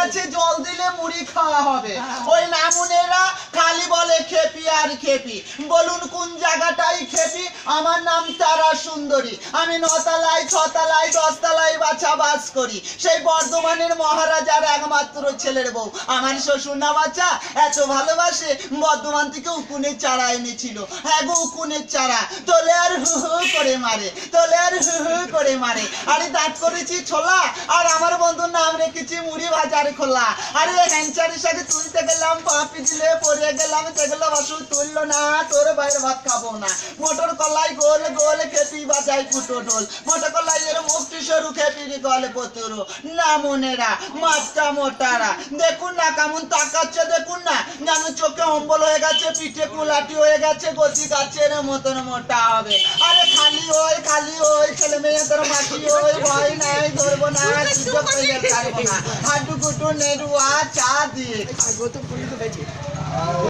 গেছে জল দিলে মুড়ি খাওয়া হবে। ওই নামুনেরা খালি বলে, খেপি আর খেপি। বলুন, কোন জায়গাটাই খেপি? আমার নাম তারা সুন্দরী। আমি নতলায়, ছতলায়, দশতলায় বাছা বাস করি। সেই বর্ধমানের মহারাজার একমাত্র ছেলের বউ। আমার শ্বশুর না বাচ্চা এত ভালোবাসে, বর্ধমান থেকে উকুনের চারা এনেছিল। হ্যাঁ গো, উকুনের চারা। তোলে আর হু হু করে মারে তোলে আর হু হু করে মারে। আরে দাঁত করেছি ছোলা, আর আমার বন্ধুর নাম রেখেছি মুড়ি ভাজার খোলা। আরে হ্যাংচারের সাথে তুলতে গেলাম পাপি দিলে পড়ে গেলাম সেগুলো বাসু তুললো না, তোর বাইরে ভাত খাব না। মোটর কলাই গোল গোল খেপি বাজাই ফুটো ঢোল। মোটর কলাই এর মুক্তি সরু খেপির গলে পতুরো না মনেরা, মাছটা মোটারা। দেখুন না কেমন তাকাচ্ছে, দেখুন না। যেন চোখে অম্বল হয়ে গেছে, পিঠে কুলাটি হয়ে গেছে গতি গাছের মতন মোটা হবে। আরে খালি ওই খালি ওই ছেলে মেয়ে তোর মাটি ওই ভয় নাই, ধরবো না সুযোগ পেলে ছাড়বো নেড়ুয়া চা দিয়ে